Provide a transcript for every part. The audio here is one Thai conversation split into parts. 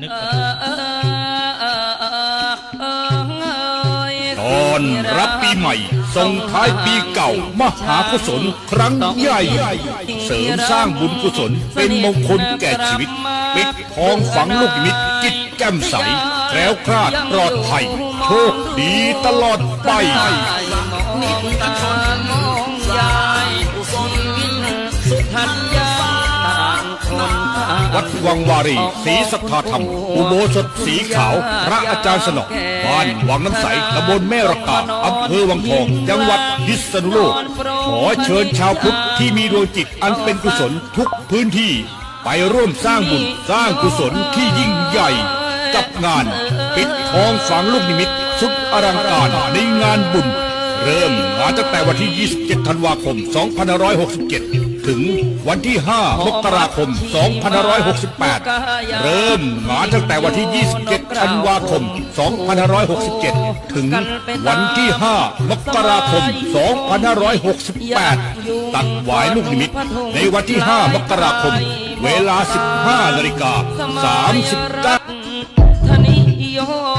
นึกเอว่าอเออเออเออเออเอยตอนรับปีใหม่ ส่งท้ายปีเก่า มหากุศลครั้งใหญ่ เสริมสร้างบุญกุศลเป็นมงคลแก่ชีวิต ปิดทองฝังลูกนิมิตจิตแจ่มใสแคล้วคลาดปลอดภัย โชคดีตลอดไป วังวารีศรีสัทธาธรรม อุโบสถสีขาว พระอาจารย์สนอบ้านวังน้ำใสตำบลแม่ระกาอำเภอวังทอง จังหวัดพิษณุโลก ขอเชิญชาวพุทธที่มีดวงจิตอันเป็นกุศลทุกพื้นที่ ไปร่วมสร้างบุญสร้างกุศลที่ยิ่งใหญ่ กับงาน ปิดทองฝังลูกนิมิตสุดอลังการในงานบุญ เริ่มงานตั้งแต่วันที่ 27 ธันวาคม 2567 ถึงวันที่ 5 มกราคม 2568 เริ่มงานตั้งแต่วันที่ 27 ธันวาคม 2567 ถึงวันที่ 5 มกราคม 2568 ตัดหวายลูกนิมิตในวันที่ 5 มกราคม เวลา 15นาฬิกา39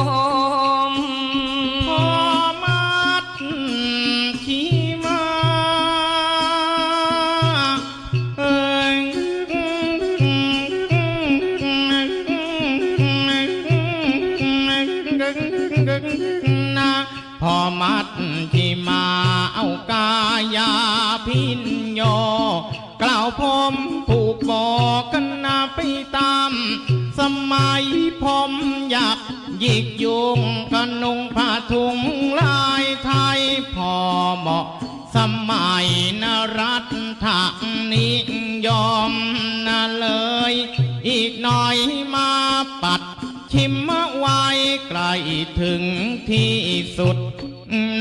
พอมัดขี่มาเอากายาพินโยกล่าวพรมผูกบอกกันนาไปตาม สมัยผมอยากหยิกยุงกันนุงผ้าถุงลายไทยพอเหมาะ สมัยนรัฐถักนิยมนะเลย อีกหน่อยมาปัดชิม ใกล้ถึงที่สุด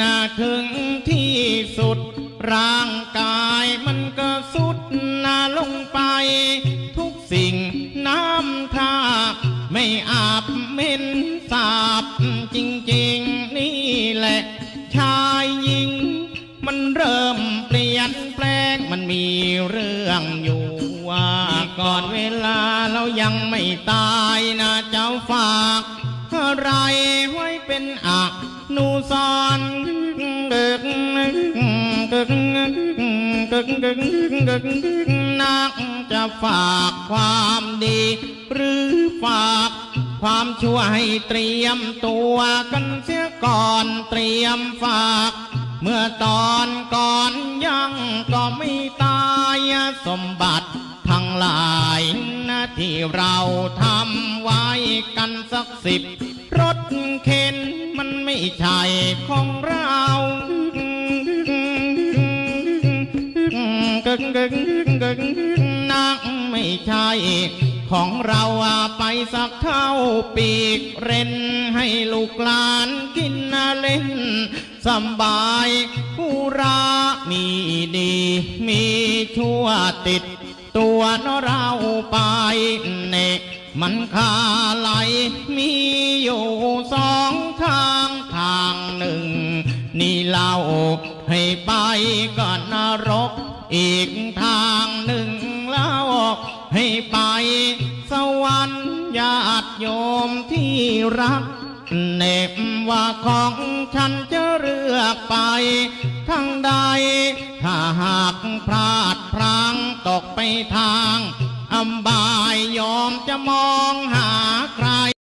น่าถึงที่สุด ร่างกายมันก็สุดน่าลงไป ทุกสิ่งน้ำท่าไม่อาบเม็นสาบจริงๆนี่แหละ ชายหญิง มันเริ่มเปลี่ยนแปลงมันมีเรื่องอยู่ว่าก่อนเวลาเรายังไม่ตายนะเจ้าฝาก ไรไว้เป็นอักนูซอนเกิกเกิกเกิกเกิกเกิกนักจะฝากความดี หรือฝากความชั่วให้เตรียมตัวกันเสียก่อนเตรียมฝาก เมื่อตอนก่อนยังก็ไม่ตายสมบัติทั้งหลายนะที่เราทำไว้กันสักสิบ รถเข็นมันไม่ใช่ของเรากึ่งกึ่งกึ่งนักไม่ใช่ของเราไปสักเท่าปีกเร่นให้ลูกหลานกินเล่นสบายผู้รามีดี มีชั่วติด ตัวนเราไปเนมันคาไหลมี อยู่สองทางทางหนึ่ง นี่เล่าให้ไปก็นรก อีกทางหนึ่งเล่าให้ไปสวรรค์ญาติโยมที่รักเน็บว่าของฉันจะเลือกไปทางใด ถ้าหากพลาดพลังตกไปทางอำบายยอมจะ